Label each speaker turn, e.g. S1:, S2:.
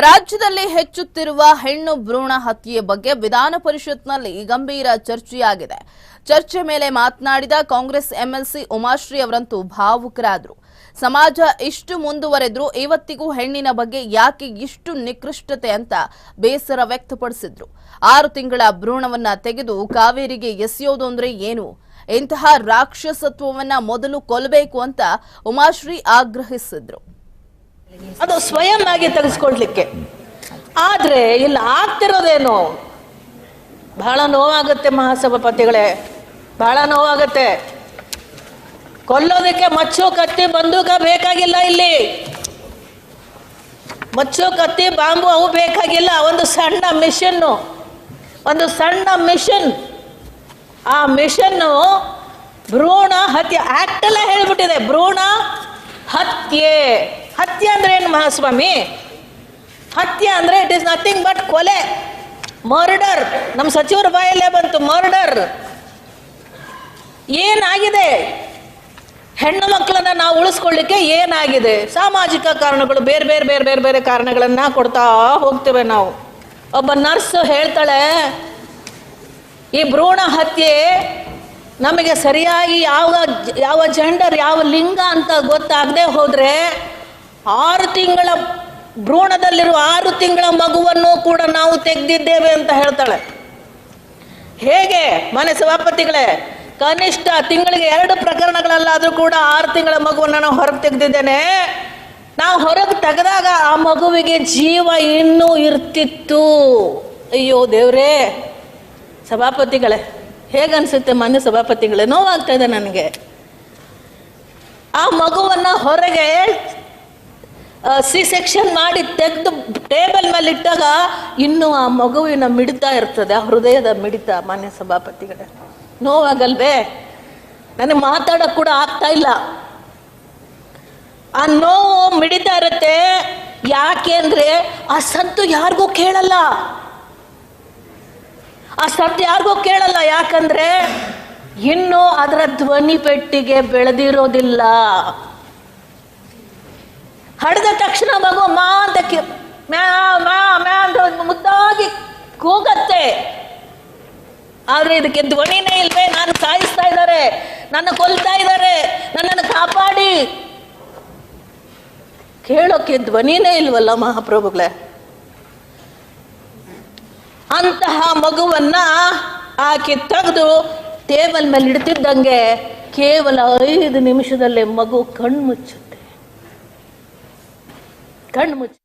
S1: ರಾಜ್ಯದಲ್ಲಿ ಹೆಚ್ಚುತ್ತಿರುವ ಹೆಣ್ಣು ಭ್ರೂಣ ಹತ್ಯೆ ಬಗ್ಗೆ ವಿಧಾನ ಪರಿಷತ್ನಲ್ಲಿ ಗಂಭೀರ ಚರ್ಚೆಯಾಗಿದೆ. ಚರ್ಚೆ ಮೇಲೆ ಮಾತನಾಡಿದ ಕಾಂಗ್ರೆಸ್ ಎಂಎಲ್ಸಿ ಉಮಾಶ್ರೀ ಅವರಂತೂ ಭಾವುಕರಾದರು. ಸಮಾಜ ಇಷ್ಟು ಮುಂದುವರೆದ್ರೂ ಇವತ್ತಿಗೂ ಹೆಣ್ಣಿನ ಬಗ್ಗೆ ಯಾಕೆ ಇಷ್ಟು ನಿಕೃಷ್ಟತೆ ಅಂತ ಬೇಸರ ವ್ಯಕ್ತಪಡಿಸಿದ್ರು. ಆರು ತಿಂಗಳ ಭ್ರೂಣವನ್ನ ತೆಗೆದು ಕಾವೇರಿಗೆ ಎಸೆಯೋದು ಅಂದ್ರೆ ಏನು? ಇಂತಹ ರಾಕ್ಷಸತ್ವವನ್ನ ಮೊದಲು ಕೊಲ್ಲಬೇಕು ಅಂತ ಉಮಾಶ್ರೀ ಆಗ್ರಹಿಸಿದ್ರು.
S2: ಅದು ಸ್ವಯಂ ಆಗಿ ತೆಗೆಸ್ಕೊಳ್ಲಿಕ್ಕೆ. ಆದ್ರೆ ಇಲ್ಲಿ ಆಗ್ತಿರೋದೇನು? ಬಹಳ ನೋವಾಗುತ್ತೆ ಮಹಾಸಭಾಪತಿಗಳೇ ಬಹಳ ನೋವಾಗುತ್ತೆ. ಕೊಲ್ಲೋದಕ್ಕೆ ಮಚ್ಚು ಕತ್ತಿ ಬಂದೂಕ ಬೇಕಾಗಿಲ್ಲ ಇಲ್ಲಿ. ಮಚ್ಚು ಕತ್ತಿ ಬಾಂಬು ಅವು ಬೇಕಾಗಿಲ್ಲ. ಒಂದು ಸಣ್ಣ ಮಿಷನ್ನು. ಒಂದು ಸಣ್ಣ ಮಿಷನ್. ಆ ಮಿಷನ್ನು ಭ್ರೂಣ ಹತ್ಯೆ ಆಕ್ಟ್ ಎಲ್ಲ ಹೇಳ್ಬಿಟ್ಟಿದೆ. ಭ್ರೂಣ ಹತ್ಯೆ. ಹತ್ಯೆ ಅಂದ್ರೆ ಏನು ಮಹಾಸ್ವಾಮಿ? ಹತ್ಯೆ ಅಂದ್ರೆ ಇಟ್ ಇಸ್ ನಥಿಂಗ್ ಬಟ್ ಕೊಲೆ ಮರ್ಡರ್ ನಮ್ಮ ಸಚಿವರ ಬಾಯಲ್ಲೇ ಬಂತು ಮರ್ಡರ್ ಏನಾಗಿದೆ? ಹೆಣ್ಣು ಮಕ್ಕಳನ್ನ ನಾವು ಉಳಿಸ್ಕೊಳ್ಳಿಕ್ಕೆ ಏನಾಗಿದೆ? ಸಾಮಾಜಿಕ ಕಾರಣಗಳು, ಬೇರೆ ಬೇರೆ ಬೇರೆ ಬೇರೆ ಬೇರೆ ಕಾರಣಗಳನ್ನ ಕೊಡ್ತಾ ಹೋಗ್ತೇವೆ ನಾವು. ಒಬ್ಬ ನರ್ಸ್ ಹೇಳ್ತಾಳೆ, ಈ ಭ್ರೂಣ ಹತ್ಯೆ ನಮಗೆ ಸರಿಯಾಗಿ ಯಾವ ಯಾವ ಜೆಂಡರ್ ಯಾವ ಲಿಂಗ ಅಂತ ಗೊತ್ತಾಗದೆ ಹೋದ್ರೆ ಆರು ತಿಂಗಳ ಭ್ರೂಣದಲ್ಲಿರುವ ಆರು ತಿಂಗಳ ಮಗುವನ್ನು ಕೂಡ ನಾವು ತೆಗೆದಿದ್ದೇವೆ ಅಂತ ಹೇಳ್ತಾಳೆ. ಹೇಗೆ ಮನೆ ಸಭಾಪತಿಗಳೇ ಕನಿಷ್ಠ ತಿಂಗಳಿಗೆ ಎರಡು ಪ್ರಕರಣಗಳಲ್ಲಾದರೂ ಕೂಡ ಆರು ತಿಂಗಳ ಮಗುವನ್ನು ನಾನು ಹೊರಗೆ ತೆಗೆದಿದ್ದೇನೆ. ನಾವು ಹೊರಗೆ ತೆಗೆದಾಗ ಆ ಮಗುವಿಗೆ ಜೀವ ಇನ್ನೂ ಇರ್ತಿತ್ತು. ಅಯ್ಯೋ ದೇವ್ರೇ. ಸಭಾಪತಿಗಳೇ ಹೇಗನ್ಸುತ್ತೆ ಮಾನ್ಯ ಸಭಾಪತಿಗಳೇ? ನೋವಾಗ್ತಾ ಇದೆ ನನಗೆ. ಆ ಮಗುವನ್ನ ಹೊರಗೆ ಸಿ ಸೆಕ್ಷನ್ ಮಾಡಿ ತೆಗೆದು ಟೇಬಲ್ ಮೇಲೆ ಇಟ್ಟಾಗ ಇನ್ನು ಆ ಮಗುವಿನ ಮಿಡಿತ ಇರ್ತದೆ, ಆ ಹೃದಯದ ಮಿಡಿತ ಮಾನ್ಯ ಸಭಾಪತಿಗಳೇ. ನೋವಾಗಲ್ವೇ? ನನಗೆ ಮಾತಾಡೋಕೆ ಕೂಡ ಆಗ್ತಾ ಇಲ್ಲ. ಆ ನೋವು ಮಿಡಿತಾ ಇರುತ್ತೆ. ಯಾಕೆ ಅಂದ್ರೆ ಆ ಸದ್ದು ಯಾರಿಗೂ ಕೇಳಲ್ಲ. ಆ ಶಬ್ದ ಯಾರಿಗೂ ಕೇಳಲ್ಲ, ಯಾಕಂದ್ರೆ ಇನ್ನು ಅದರ ಧ್ವನಿ ಪೆಟ್ಟಿಗೆ ಬೆಳೆದಿರೋದಿಲ್ಲ. ಹಡ್ದ ತಕ್ಷಣ ಮಗು ಮಾ ಅಂತ ಮುದ್ದಾಗಿ ಕೂಗತ್ತೆ. ಆದ್ರೆ ಇದಕ್ಕೆ ಧ್ವನಿನೇ ಇಲ್ವೇ, ನಾನು ಸಾಯಿಸ್ತಾ ಇದ್ದಾರೆ, ನನ್ನ ಕೊಲ್ತಾ ಇದ್ದಾರೆ, ನನ್ನನ್ನು ಕಾಪಾಡಿ. ಕೇಳೋಕೆ ಧ್ವನಿನೇ ಇಲ್ವಲ್ಲ ಮಹಾಪ್ರಭುಗಳೇ? ಅಂತಹ ಮಗುವನ್ನ ಆಕೆ ತೆಗೆದು ಟೇಬಲ್ ಮೇಲೆ ಇಡ್ತಿದ್ದಂಗೆ ಕೇವಲ ಐದು ನಿಮಿಷದಲ್ಲೇ ಮಗು ಕಣ್ಮುಚ್ಚುತ್ತೆ ಕಣ್ಮುಚ್ಚ